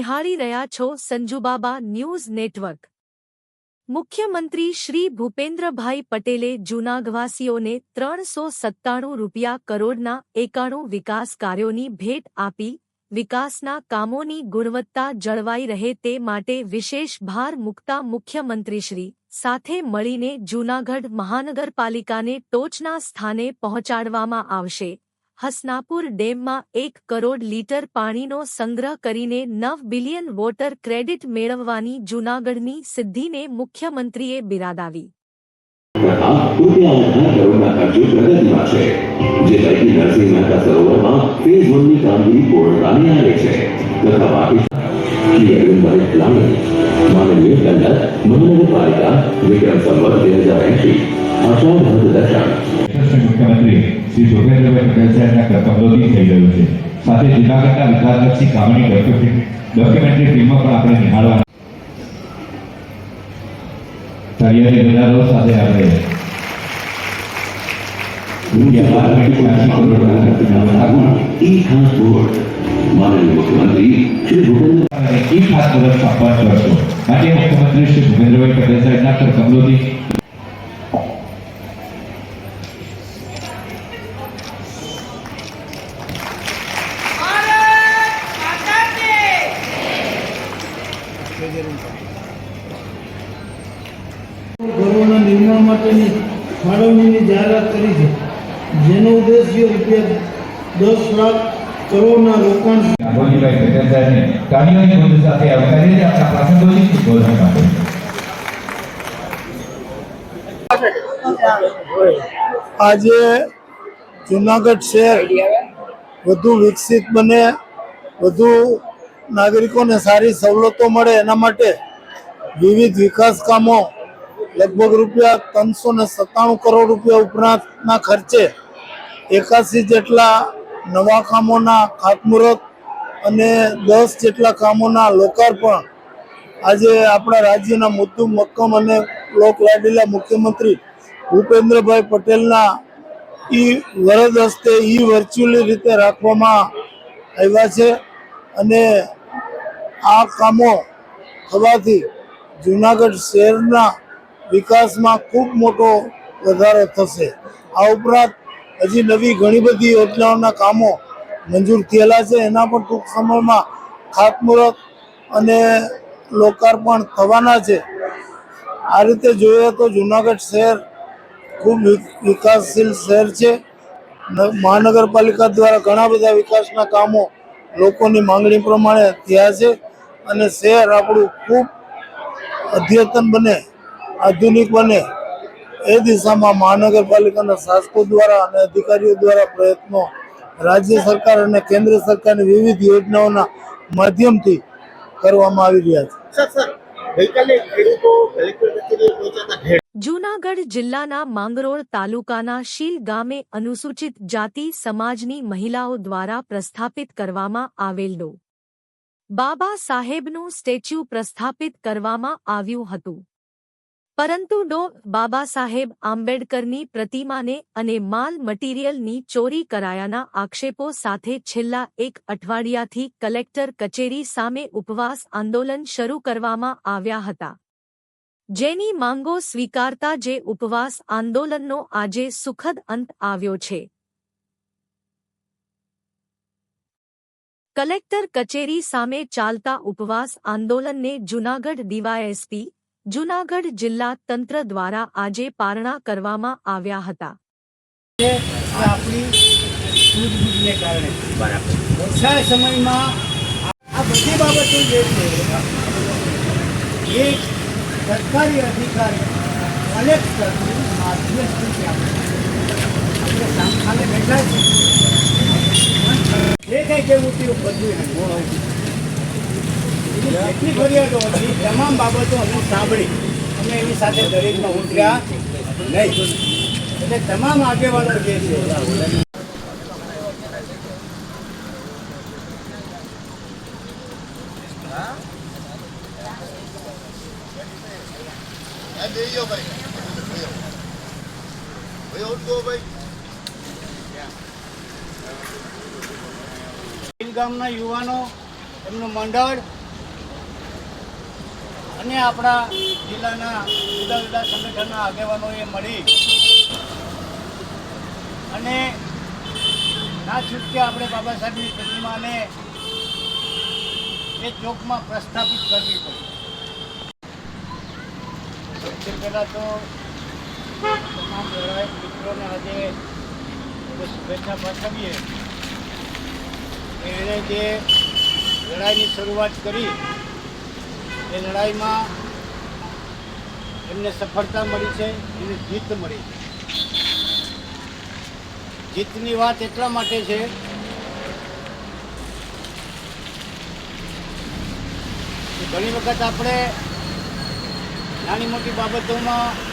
નિહાળી રહ્યા છો સંજુબાબા ન્યૂઝ નેટવર્ક. મુખ્યમંત્રી શ્રી ભૂપેન્દ્રભાઈ પટેલે જૂનાગવાસીઓને ત્રણસો સત્તાણું રૂપિયા કરોડના એકાણું વિકાસ કાર્યોની ભેટ આપી, વિકાસના કામોની ગુણવત્તા જળવાઈ રહે તે માટે વિશેષ ભાર મૂકતા મુખ્યમંત્રીશ્રી સાથે મળીને જૂનાગઢ મહાનગરપાલિકાને ટોચના સ્થાને પહોંચાડવામાં આવશે. હસનાપુર ડેમમાં એક કરોડ લીટર પાણીનો સંગ્રહ કરીને નવ બિલિયન વોટર ક્રેડિટ મેળવવાની જૂનાગઢની સિદ્ધિને મુખ્યમંત્રીએ બિરાદાવી. મુખ્યમંત્રી શ્રી ભૂપેન્દ્રભાઈ પટેલ સાહેબના થઈ છે. સાથે જૂનાગઢના વિકાસલક્ષી કામની ડોક્યુમેન્ટરી ફિલ્મ પણ આપણે નિહાળવા તૈયારી બજારો સાથે આપણે રૂપિયા બાર પોઈન્ટ ત્યાંસી કરોડના ખર્ચના માટેની ફાળવણીની જાહેરાત કરી છે. જેનો ઉદ્દેશ્ય રૂપિયા દસ લાખ કરોડના રોકાણ આપણા ઉદ્બોધન આજે જુનાગઢ શહેર વધુ વિકસિત બને વધુ નાગરિકોને સારી સવલતો મળે એના માટે વિવિધ વિકાસ કામો લગભગ રૂપિયા ત્રણસો ને સત્તાણું કરોડ રૂપિયા ઉપરાંતના ખર્ચે એકાસી જેટલા નવા કામોના ખાતમુહૂર્ત અને દસ જેટલા કામોના લોકાર્પણ આજે આપણા રાજ્યના મુદ્દુ મક્કમ અને લોકલાડીલા મુખ્યમંત્રી ભૂપેન્દ્રભાઈ પટેલના ઈ વરદ હસ્તે ઈ વર્ચ્યુઅલી રીતે રાખવામાં આવ્યા છે અને આ કામો થવાથી જુનાગઢ શહેરના વિકાસમાં ખૂબ મોટો વધારો થશે. આ ઉપરાંત હજી નવી ઘણી બધી યોજનાઓના કામો મંજૂર થયેલા છે. એના પણ ટૂંક સમયમાં ખાતમુહૂર્ત અને લોકાર્પણ થવાના છે. આ રીતે જોઈએ તો જુનાગઢ શહેર ખૂબ વિકાસશીલ શહેર છે. મહાનગરપાલિકા દ્વારા ઘણા બધા વિકાસના કામો લોકોની માંગણી પ્રમાણે થયા છે અને શહેર આપણું ખૂબ અદ્યતન બને. આધુનિક બને એ દિશામાં મહાનગરપાલિકાના શાસકો દ્વારા અને અધિકારીઓ દ્વારા પ્રયત્નો રાજ્ય સરકાર અને કેન્દ્ર સરકારની વિવિધ યોજનાઓના માધ્યમથી કરવામાં આવી રહ્યા છે. જૂનાગઢ જિલ્લાના માંગરોળ તાલુકાના શીલ ગામે અનુસૂચિત જાતિ સમાજની મહિલાઓ દ્વારા પ્રસ્થાપિત કરવામાં આવેલો. બાબા સાહેબનું સ્ટેચ્યુ પ્રસ્થાપિત કરવામાં આવ્યું હતું. પરંતુ ડો, બાબા સાહેબ આંબેડકરની પ્રતિમાને અને માલ મટીરિયલની ચોરી કરાયાના આક્ષેપો સાથે છેલ્લા એક અઠવાડિયાથી કલેક્ટર કચેરી સામે ઉપવાસ આંદોલન શરૂ કરવામાં આવ્યા હતા. જેની માંગો સ્વીકારતા જે ઉપવાસ આંદોલનનો આજે સુખદ અંત આવ્યો છે. કલેક્ટર કચેરી સામે ચાલતા ઉપવાસ આંદોલનને જૂનાગઢ ડીવાયએસપી જૂનાગઢ જિલ્લા તંત્ર દ્વારા આજે પારણા કરવામાં આવ્યા હતા. જે છે બેઠા છીએ. જે કંઈ કેવું તે બધું એની જેટલી ફરિયાદો હતી, તમામ બાબતો અમે સાંભળી. અમે એની સાથે દરેકમાં ઉતર્યા નહીં. એટલે તમામ આગેવાનો જે છે, ગામના યુવાનો, એમનું મંડળ અને આપણા જિલ્લાના જુદા જુદા સંગઠનના આગેવાનોએ મળી. અને ના છૂટકે આપણે બાબા સાહેબની પ્રતિમાને એ ચોકમાં પ્રસ્થાપિત કરવી પડી. સૌથી પહેલાં તો તમામ લડાયક મિત્રોને આજે શુભેચ્છા પાઠવીએ. એણે જે લડાઈની શરૂઆત કરી એ લડાઈમાં એમને સફળતા મળી છે, એને જીત મળી છે. જીતની વાત એટલા માટે છે ઘણી વખત આપણે નાની મોટી બાબતોમાં